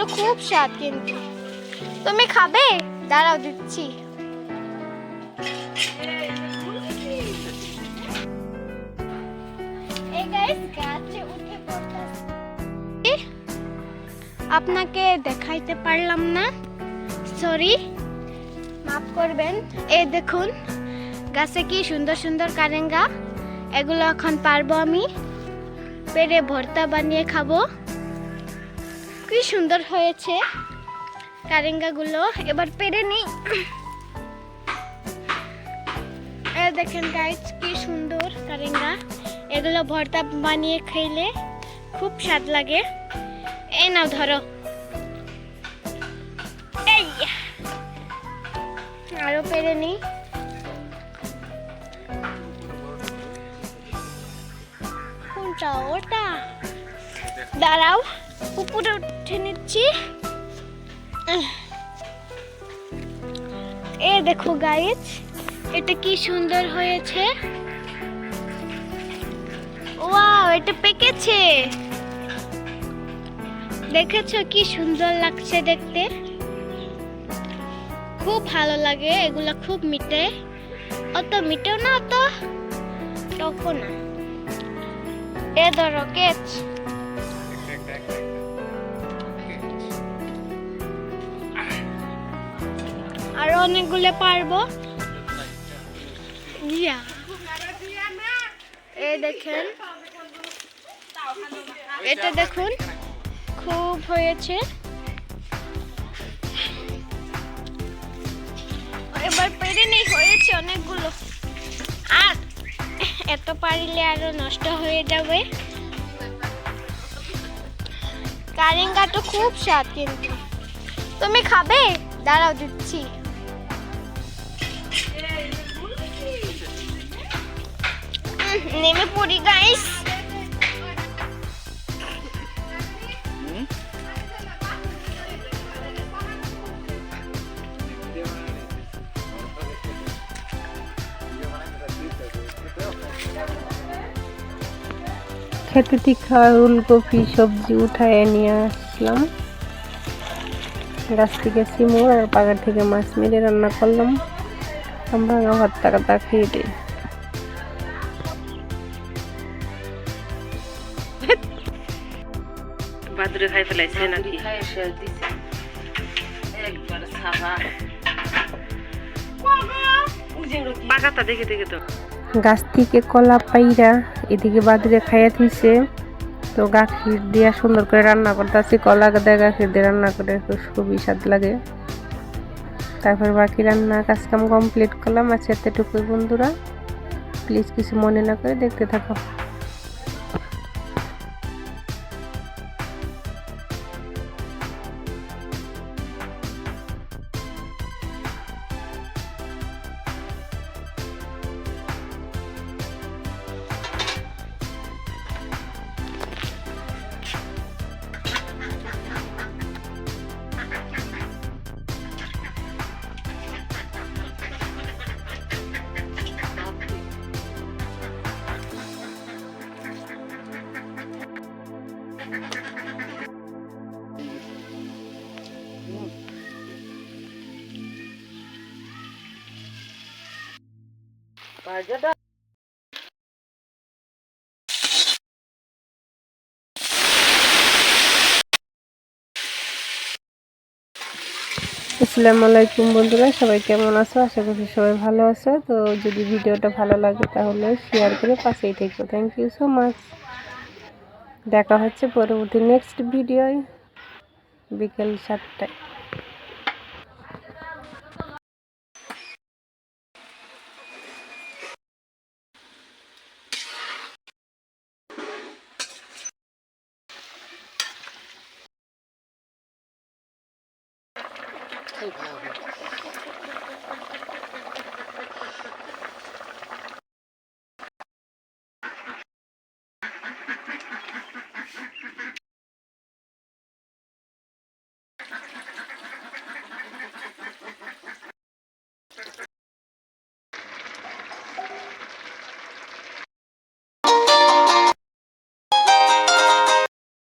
কারেঙ্গাটা খুব স্বাদ কিন্তু। তুমি খাবে? দাঁড়াও দিচ্ছি। আপনাকে দেখাইতে পারলাম না। সরি মাফ করবেন। এ দেখুন গাছে কি সুন্দর সুন্দর কারেঙ্গা। এগুলো এখন পারব আমি। পেরে ভর্তা বানিয়ে খাব। কি সুন্দর হয়েছে। কারেঙ্গাগুলো এবার পেরে নিই দেখেন গাইজ কি সুন্দর কারেঙ্গা। এগুলো ভর্তা বানিয়ে খেলে খুব স্বাদ লাগে। এই নাও ধরো। এই। আরও পেরে নিই কোনটা, ওটা? দাঁড়াও। উপরে উঠে নিচ্ছি। এ দেখো গাইজ এটা কি সুন্দর হয়েছে। ওয়াও এটা পেকেছে। দেখেছ কি সুন্দর লাগছে দেখতে? খুব ভালো লাগে, এগুলা খুব মিটে অত মিটেও না, অত টকও না। এ ধরো কেচ অনেকগুলো পারব। এই দেখেন। এটা দেখুন, খুব হয়েছে। এবার পেরে নেই, হয়েছে অনেকগুলো। আর এত পারিলে আরও নষ্ট হয়ে যাবে। কারেঙ্গা তো খুব স্বাদ কিন্তু। তুমি খাবে? দাঁড়াও দিচ্ছি। নেমে পড়ি গাইস খেতে তীখা উলকপি সবজি উঠায় নিয়ে আসলাম। গাছ থেকে সিমুর আর পাগার থেকে মাছ মেরে রান্না করলাম। আমরা ভাত টাকা খেয়ে বাদুরে খাই ফেলাইছে নাকি দেখে দেখে তো গাছ থেকে কলা পাইরা এদিকে বাদুরে খাইয়া থইছে তো গাখির দিয়া সুন্দর করে রান্না করতেছি কলা দেয় গাখির দিয়ে রান্না করে খুবই স্বাদ লাগে তারপর বাকি রান্না কাজ কাম কমপ্লিট করলাম আজকে এতটুকুই বন্ধুরা প্লিজ কিছু মনে না করে দেখতে থাকো আসসালামু আলাইকুম বন্ধুরা, সবাই কেমন আছো? আশা করছি সবাই ভালো আছো। তো যদি ভিডিওটা ভালো লাগে তাহলে শেয়ার করে পাশেই থেকো। থ্যাংক ইউ সো মাচ দেখা হচ্ছে পরবর্তী নেক্সট ভিডিওয় বিকেল সাতটায়। খুবই ভয়াবহ